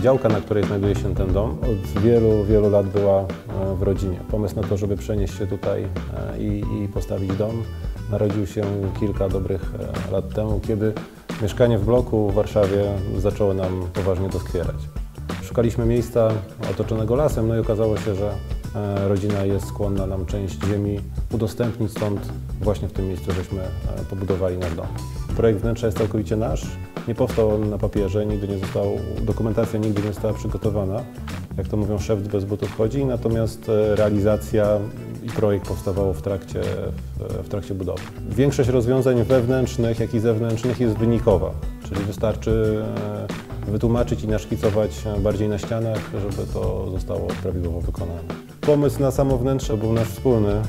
Działka, na której znajduje się ten dom, od wielu, wielu lat była e, w rodzinie. Pomysł na to, żeby przenieść się tutaj e, i, i postawić dom, narodził się kilka dobrych e, lat temu, kiedy mieszkanie w bloku w Warszawie zaczęło nam poważnie doskwierać. Szukaliśmy miejsca otoczonego lasem, no i okazało się, że rodzina jest skłonna nam część ziemi udostępnić, stąd właśnie w tym miejscu żeśmy pobudowali nasz dom. Projekt wnętrza jest całkowicie nasz, nie powstał on na papierze, nigdy nie został, dokumentacja nigdy nie została przygotowana. Jak to mówią, szef bez butów chodzi, natomiast e, realizacja i projekt powstawało w trakcie, w, trakcie budowy. Większość rozwiązań wewnętrznych, jak i zewnętrznych jest wynikowa, czyli wystarczy e, wytłumaczyć i naszkicować bardziej na ścianach, żeby to zostało prawidłowo wykonane. Pomysł na samo wnętrze był nasz wspólny.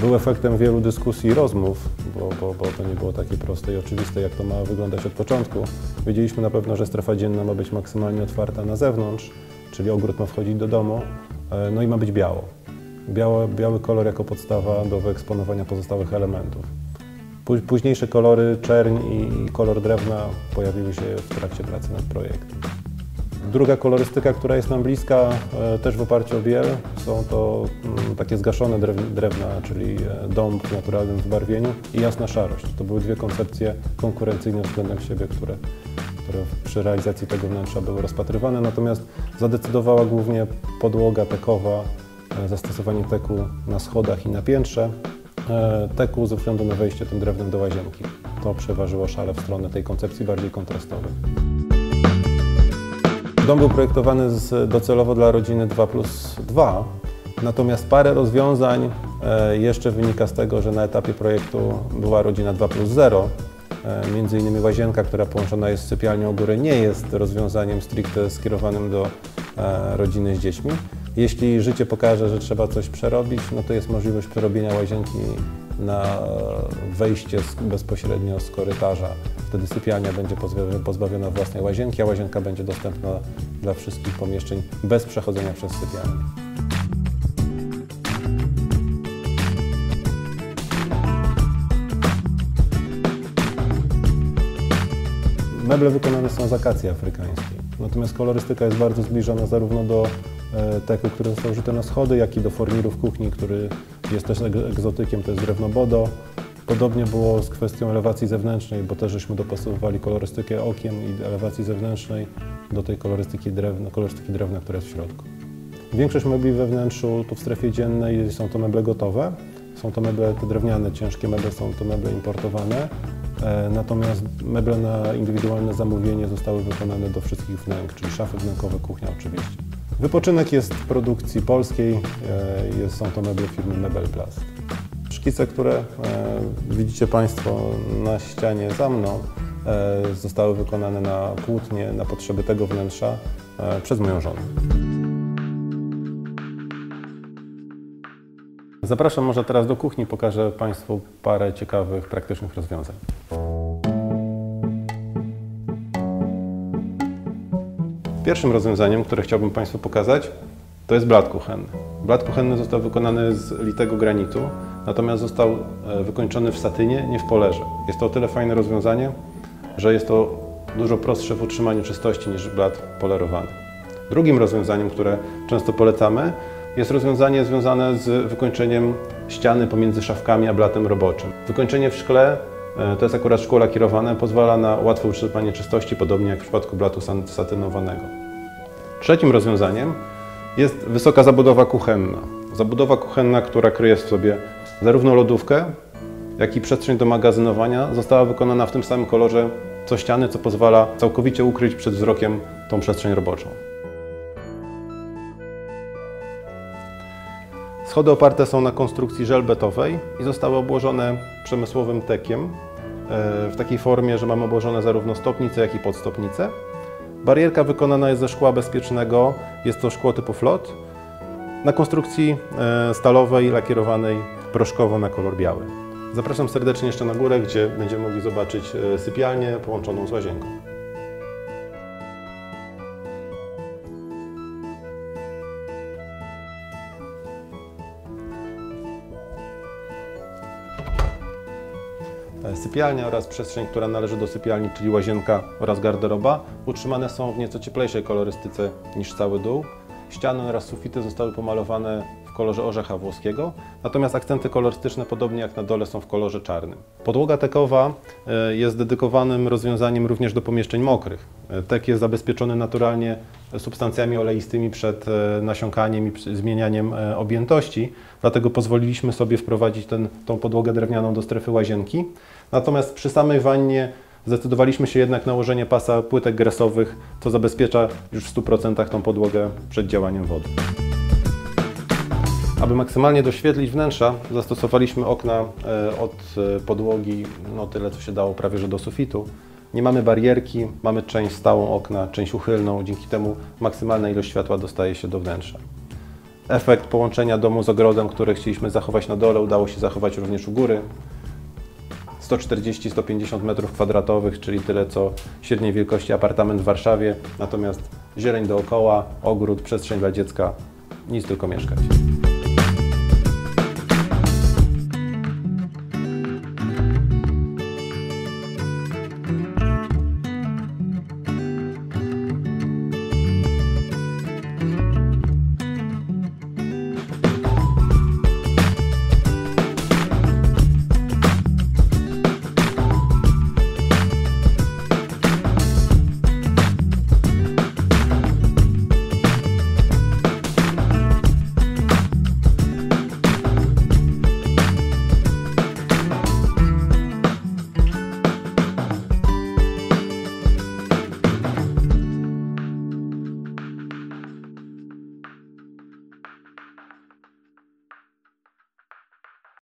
Był efektem wielu dyskusji i rozmów, bo, bo, bo to nie było takie proste i oczywiste, jak to ma wyglądać od początku. Wiedzieliśmy na pewno, że strefa dzienna ma być maksymalnie otwarta na zewnątrz, czyli ogród ma wchodzić do domu, e, no i ma być biało. Biało, biały kolor jako podstawa do wyeksponowania pozostałych elementów. Pó- Późniejsze kolory, czerń i kolor drewna pojawiły się w trakcie pracy nad projektem. Druga kolorystyka, która jest nam bliska, e, też w oparciu o biel, są to mm, takie zgaszone drew- drewna, czyli e, dąb w naturalnym zbarwieniu i jasna szarość. To były dwie koncepcje konkurencyjne względem siebie, które, które przy realizacji tego wnętrza były rozpatrywane, natomiast zadecydowała głównie podłoga tekowa, e, zastosowanie teku na schodach i na piętrze, teku ze względu na wejście tym drewnem do łazienki. To przeważyło szale w stronę tej koncepcji bardziej kontrastowej. Dom był projektowany z, docelowo dla rodziny 2 plus 2, natomiast parę rozwiązań e, jeszcze wynika z tego, że na etapie projektu była rodzina 2 plus 0. E, między innymi łazienka, która połączona jest z sypialnią u góry, nie jest rozwiązaniem stricte skierowanym do e, rodziny z dziećmi. Jeśli życie pokaże, że trzeba coś przerobić, no to jest możliwość przerobienia łazienki na wejście z, bezpośrednio z korytarza. Wtedy sypialnia będzie pozbawiona, pozbawiona własnej łazienki, a łazienka będzie dostępna dla wszystkich pomieszczeń bez przechodzenia przez sypialnię. Meble wykonane są z akacji afrykańskiej, natomiast kolorystyka jest bardzo zbliżona zarówno do e, teku, który został użyty na schody, jak i do formirów kuchni, który jest też eg- egzotykiem, to jest drewno bodo. Podobnie było z kwestią elewacji zewnętrznej, bo też żeśmy dopasowywali kolorystykę okien i elewacji zewnętrznej do tej kolorystyki drewna, kolorystyki drewna, która jest w środku. Większość mebli we wnętrzu tu w strefie dziennej są to meble gotowe. Są to meble te drewniane, ciężkie meble, są to meble importowane. E, Natomiast meble na indywidualne zamówienie zostały wykonane do wszystkich wnęk, czyli szafy wnękowe, kuchnia oczywiście. Wypoczynek jest produkcji polskiej, e, są to meble firmy Mebelplast. Szkice, które e, widzicie Państwo na ścianie za mną, e, zostały wykonane na płótnie na potrzeby tego wnętrza przez moją żonę. Zapraszam może teraz do kuchni, pokażę Państwu parę ciekawych, praktycznych rozwiązań. Pierwszym rozwiązaniem, które chciałbym Państwu pokazać, to jest blat kuchenny. Blat kuchenny został wykonany z litego granitu, natomiast został e, wykończony w satynie, nie w polerze. Jest to o tyle fajne rozwiązanie, że jest to dużo prostsze w utrzymaniu czystości niż blat polerowany. Drugim rozwiązaniem, które często polecamy, jest rozwiązanie związane z wykończeniem ściany pomiędzy szafkami a blatem roboczym. Wykończenie w szkle, to jest akurat szkło lakierowane, pozwala na łatwe utrzymanie czystości, podobnie jak w przypadku blatu satynowanego. Trzecim rozwiązaniem jest wysoka zabudowa kuchenna. Zabudowa kuchenna, która kryje w sobie zarówno lodówkę, jak i przestrzeń do magazynowania, została wykonana w tym samym kolorze co ściany, co pozwala całkowicie ukryć przed wzrokiem tą przestrzeń roboczą. Schody oparte są na konstrukcji żelbetowej i zostały obłożone przemysłowym tekiem e, w takiej formie, że mamy obłożone zarówno stopnice, jak i podstopnice. Barierka wykonana jest ze szkła bezpiecznego, jest to szkło typu flot, na konstrukcji e, stalowej, lakierowanej proszkowo na kolor biały. Zapraszam serdecznie jeszcze na górę, gdzie będziemy mogli zobaczyć e, sypialnię połączoną z łazienką. Sypialnia oraz przestrzeń, która należy do sypialni, czyli łazienka oraz garderoba, utrzymane są w nieco cieplejszej kolorystyce niż cały dół. Ściany oraz sufity zostały pomalowane kolorze orzecha włoskiego, natomiast akcenty kolorystyczne, podobnie jak na dole, są w kolorze czarnym. Podłoga tekowa e, jest dedykowanym rozwiązaniem również do pomieszczeń mokrych. E, Tek jest zabezpieczony naturalnie substancjami oleistymi przed e, nasiąkaniem i zmienianiem objętości, dlatego pozwoliliśmy sobie wprowadzić ten, tą podłogę drewnianą do strefy łazienki. Natomiast przy samej wannie zdecydowaliśmy się jednak na nałożenie pasa płytek gresowych, co zabezpiecza już w 100% tą podłogę przed działaniem wody. Aby maksymalnie doświetlić wnętrza, zastosowaliśmy okna e, od e, podłogi, no tyle co się dało, prawie że do sufitu. Nie mamy barierki, mamy część stałą okna, część uchylną, dzięki temu maksymalna ilość światła dostaje się do wnętrza. Efekt połączenia domu z ogrodem, który chcieliśmy zachować na dole, udało się zachować również u góry. 140-150 m2, czyli tyle co średniej wielkości apartament w Warszawie, natomiast zieleń dookoła, ogród, przestrzeń dla dziecka, nic tylko mieszkać.